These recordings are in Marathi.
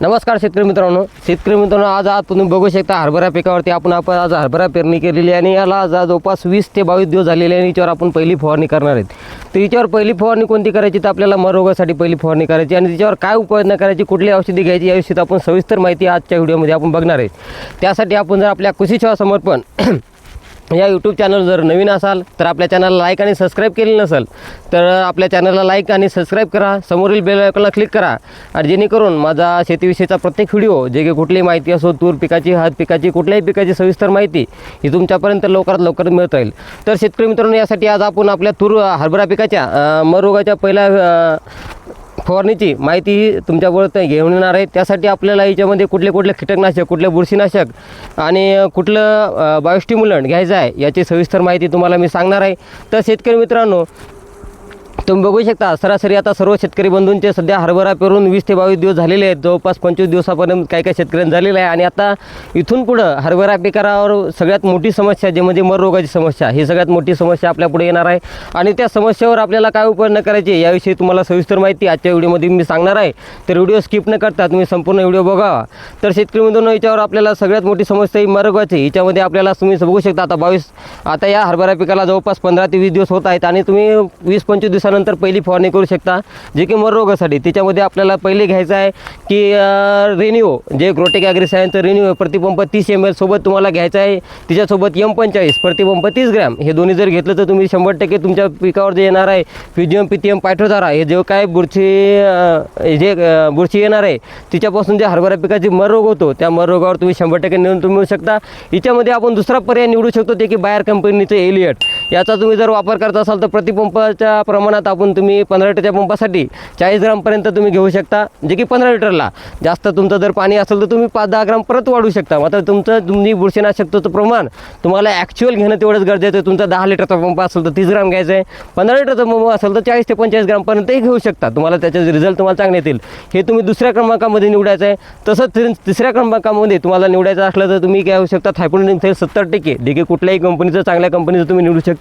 नमस्कार शेतकरी मित्रांनो. शेतकरी मित्रांनो आज आज तुम्ही बघू शकता हरभरा पिकावरती आपण आपण आज हरभरा पेरणी केलेली आहे आणि याला आज आज जवळपास वीस ते बावीस दिवस झालेले आहे आणि याच्यावर आपण पहिली फवारणी करणार आहेत. तर याच्यावर पहिली फवारणी कोणती करायची? तर आपल्याला मरोगासाठी पहिली फवारणी करायची आणि त्याच्यावर काय उपाययोजना करायची? कुठली औषधी घ्यायची? याविषयी आपण सविस्तर माहिती आजच्या व्हिडिओमध्ये आपण बघणार आहे त्यासाठी आपण जर आपल्या कृषी सेवा समर्पण या यूट्यूब चॅनल जर नवीन असाल तर आपल्या चॅनलला लाईक आणि सबस्क्राईब केली नसेल तर आपल्या चॅनलला लाईक आणि सबस्क्राईब करा. समोरील बेल आयकॉनला क्लिक करा. आणि जेणेकरून माझा शेतीविषयीचा प्रत्येक व्हिडिओ जे काही कुठलीही माहिती असो तूर पिकाची हात पिकाची कुठल्याही पिकाची सविस्तर माहिती ही तुमच्यापर्यंत लवकरात लवकर मिळत राहील. तर शेतकरी मित्रांनो यासाठी आज आपण आपल्या तूर हरभरा पिकाच्या मरोगाच्या पहिल्या फवारणीची माहिती ही तुमच्याबरोबर घेऊन येणार आहे. त्यासाठी आपल्याला याच्यामध्ये कुठले कुठले कीटकनाशक कुठले बुरशीनाशक आणि कुठलं बायोस्टिम्युलंट घ्यायचं आहे याची सविस्तर माहिती तुम्हाला मी सांगणार आहे. तर शेतकरी मित्रांनो तुम्ही बघू शकता सरासरी आता सर्व शेतकरी बंधूंचे सध्या हरभरा पेरून वीस ते बावीस दिवस झालेले आहेत. जवळपास पंचवीस दिवसापर्यंत काही काही शेतकऱ्यांना झालेलं आहे. आणि आता इथून पुढं हरभरा पिकावर सगळ्यात मोठी समस्या जे म्हणजे मर रोगाची समस्या ही सगळ्यात मोठी समस्या आपल्या पुढे येणार आहे. आणि त्या समस्येवर आपल्याला काय उपाय न करायचे याविषयी तुम्हाला सविस्तर माहिती आजच्या व्हिडिओमध्ये मी सांगणार आहे. तर व्हिडिओ स्किप न करता तुम्ही संपूर्ण व्हिडिओ बघावा तर शेतकरी बंधूंना याच्यावर आपल्याला सगळ्यात मोठी समस्या ही मररोगाची हिच्यामध्ये आपल्याला तुम्ही बघू शकता आता बावीस आता या हरभरा पिकाला जवळपास पंधरा ते वीस दिवस होत आहेत. आणि तुम्ही वीस पंचवीस दिवसानंतर पहिली फवारणी करू शकता जे की मर रोगासाठी. त्याच्यामध्ये आपल्याला पहिले घ्यायचं आहे की रेन्यू जे ग्रोटेक ॲग्रिसायनचं रेन्यू प्रतिपंप तीस एम एल सोबत तुम्हाला घ्यायचं आहे. तिच्यासोबत एम पंचाळीस प्रतिपंप तीस ग्रॅम. हे दोन्ही जर घेतलं तर तुम्ही शंभर टक्के तुमच्या पिकावर जे येणार आहे फिजियम पिथियम पायठोधारा हे जे काय बुरशी जे बुरशी येणार आहे तिच्यापासून जे हरभरा पिकाची मर रोग होतो त्या मर रोगावर तुम्ही शंभर टक्के नियंत्रण मिळू शकता. हिच्यामध्ये आपण दुसरा पर्याय निवडू शकतो ते की बायर कंपनीचं एलियट याचा तुम्ही जर वापर करत असाल तर प्रतिपंपाच्या प्रमाणात आपण तुम्ही पंधरा लिटरच्या पंपासाठी चाळीस ग्रामपर्यंत तुम्ही घेऊ शकता जे की पंधरा लिटरला. जास्त तुमचं जर पाणी असेल तर तुम्ही पाच दहा ग्राम परत वाढवू शकता. मात्र तुमचं तुम्ही बुरशीनाशकतोचं प्रमाण तुम्हाला ॲक्च्युअल घेणं तेवढंच गरजेचं आहे. तुमचा दहा लिटरचा पंप असेल तर तीस ग्राम घ्यायचं आहे. पंधरा लिटरचा पंप असेल तर चाळीस ते पंचेचाळीस ग्रामपर्यंतही घेऊ शकता. तुम्हाला त्याचे रिझल्ट तुम्हाला चांगले येतील. हे तुम्ही दुसऱ्या क्रमांकामध्ये निवडायचं आहे. तसंच ति- तिसऱ्या क्रमांकामध्ये तुम्हाला निवडायचं असलं तर तुम्ही काय होऊ शकता थायपोनिन थेल सत्तर टक्के. जे की कुठल्याही कंपनीचं चांगल्या कंपनीचं तुम्ही निवडू शकता.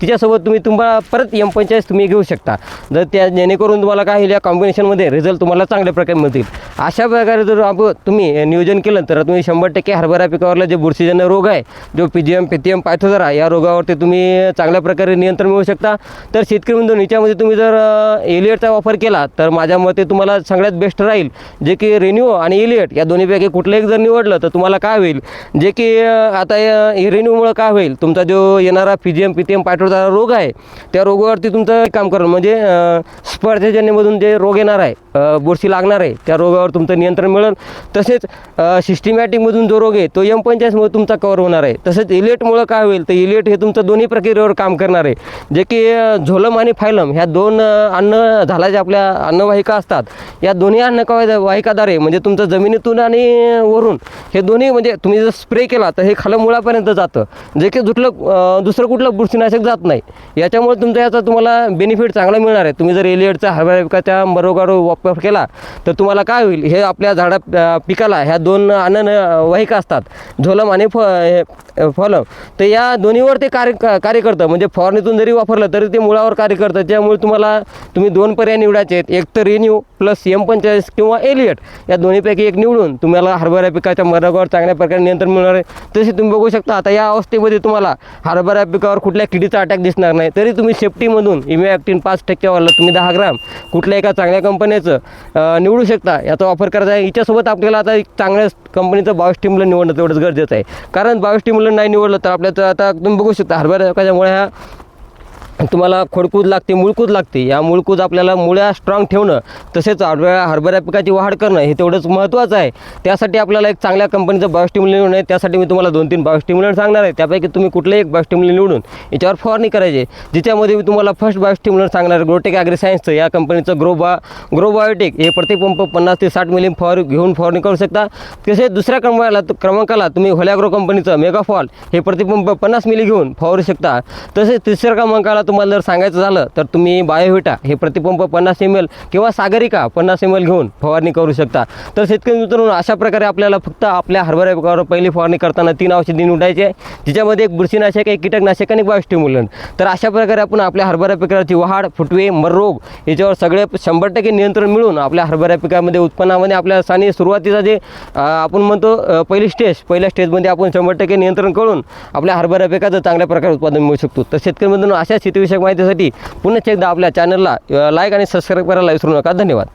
तिच्यासोबत तुम्ही तुम्हाला परत एम पंचेचाळीस तुम्ही घेऊ शकता. जर त्या जेणेकरून तुम्हाला काय होईल या कॉम्बिनेशनमध्ये रिझल्ट तुम्हाला चांगल्या प्रकारे मिळतील. अशा प्रकारे जर आपण तुम्ही नियोजन केलं तर तुम्ही शंभर टक्के हरभरा पिकावरला जे बुरशीजन्य रोग आहे जो पी जी एम पेथियम पायथोजरा या रोगावरती तुम्ही चांगल्या प्रकारे नियंत्रण मिळवू शकता. तर शेतकरी बंधू याच्यामध्ये तुम्ही जर एलियटचा वापर केला तर माझ्या मते तुम्हाला सगळ्यात बेस्ट राहील जे की रेन्यू आणि एलियट या दोन्हीपैकी कुठलं एक जर निवडलं तर तुम्हाला काय होईल? जे की आता रेन्यूमुळं काय होईल? तुमचा जो येणारा P G M P T M पायथोजरा रोग आहे त्या रोगावरती तुमचं काम करेल म्हणजे स्पर्धेजन्यमधून जे रोग येणार आहे बुरशी लागणार आहे त्या रोगावर तुमचं नियंत्रण मिळेल. तसेच सिस्टमॅटिकमधून जो रोग आहे तो एम पंचायतमुळे तुमचा कवर होणार आहे. तसेच इलेटमुळं काय होईल तर इलेट हे तुमचं दोन्ही प्रक्रियेवर काम करणार आहे. जे की झोलम आणि फायलम ह्या दोन अन्न अन्न झालाच्या आपल्या अन्नवाहिका असतात. या दोन्ही अन्न वाहिकाद्वारे म्हणजे तुमचं जमिनीतून आणि वरून हे दोन्ही म्हणजे तुम्ही जर स्प्रे केला तर हे खालं मुळापर्यंत जातं. जे की दुसरं दुसरं कुठलं बुरशीनाशक जात नाही. याच्यामुळे तुमचा याचा तुम्हाला बेनिफिट चांगला मिळणार आहे. तुम्ही जर एलियडचा हरभरा त्या मरोगावर वापर केला तर तुम्हाला काय होईल? हे आपल्या झाडा पिकाला ह्या दोन अनन वाहिका असतात. झोलम आणि फ हे, तर या दोन्हीवर ते कार्य कार्य करतं. म्हणजे फॉरनीतून जरी वापरलं तरी ते मुळावर कार्य करतं. त्यामुळे तुम्हाला तुम्ही दोन पर्याय निवडायचे आहेत. एक तर रिन्यू प्लस एम पंचेचाळीस किंवा एलियट या दोन्हीपैकी एक निवडून तुम्हाला हरभरा पिकाच्या मरणावर चांगल्या प्रकारे नियंत्रण मिळणार आहे. तसे तुम्ही बघू शकता आता या अवस्थेमध्ये तुम्हाला हरभरा पिकावर कुठल्या किडीचा अटॅक दिसणार नाही. तरी तुम्ही सेफ्टीमधून इमॅक्टिन पाच टक्क्यावरला तुम्ही दहा ग्राम कुठल्या एका चांगल्या कंपनीचं निवडू शकता. याचा वापर करायचा आहे. हिच्यासोबत आपल्याला आता एक चांगल्या कंपनीचं बावीस टी मुलं निवडणं तेवढंच गरजेचं आहे. कारण बावीस टी मुलं नाही निवडलं तर आपल्याचं आता तुम्ही बघू शकता हरभऱ्या त्याच्यामुळे ह्या तुम्हाला खोडकूद लागते मुळकूद लागते. या मुळकूद आपल्याला मुळ्या स्ट्रॉंग ठेवणं तसेच हरभरा हरभऱ्या पिकाची वाढ करणं हे तेवढंच महत्त्वाचं आहे. त्यासाठी आपल्याला एक चांगल्या कंपनीचं बायोस्टिम्युलन निवडणं आहे. त्यासाठी मी तुम्हाला दोन तीन बायोस्टिम्युलन सांगणार आहे. त्यापैकी तुम्ही कुठलंही एक बायोस्टिम्युलन निवडून याच्यावर फवारणी करायची ज्याच्यामध्ये मी तुम्हाला फर्स्ट बायोस्टिम्युलन सांगणार आहे. ग्रोटेक ॲग्री सायन्सचं या कंपनीचं ग्रो बा ग्रो बायोटेक हे प्रतिपंप पन्नास ते साठ मिली फवार घेऊन फवारणी करू शकता. तसेच दुसऱ्या क्रमांकाला क्रमांकाला तुम्ही होल्याग्रो कंपनीचं मेगाफॉल हे प्रतिपंप पन्नास मिली घेऊन फवारू शकता. तसेच तिसऱ्या क्रमांकाला तुम्हाला जर सांगायचं झालं तर तुम्ही बायोव्हिटा हे प्रतिपंप पन्नास एम एल किंवा सागरिका पन्नास एम एल घेऊन फवारणी करू शकता. तर शेतकरी मित्रांनो अशा प्रकारे आपल्याला फक्त आपल्या हरभरा पिकावर पहिली फवारणी करताना तीन औषधी निवडायचे आहे जिच्यामध्ये एक बुरशीनाशक एक कीटकनाशक आणि बायोस्टिम्युलंट तर अशा प्रकारे आपण आपल्या हरभरा पिकाची वाढ फुटवे मर रोग याच्यावर सगळे शंभर टक्के नियंत्रण मिळून आपल्या हरभरा पिकामध्ये उत्पन्नामध्ये आपल्या साने सुरुवातीचा जे आपण म्हणतो पहिली स्टेज पहिल्या स्टेजमध्ये आपण शंभर टक्के नियंत्रण करून आपल्या हरभरा पिकाचं चांगल्या प्रकारे उत्पादन मिळू शकतो. तर शेतकरी मित्रांनो अशा शेतीविषयक माहितीसाठी पुन्हा एकदा आपल्या चॅनलला लाईक आणि सबस्क्राईब करायला विसरू नका. धन्यवाद.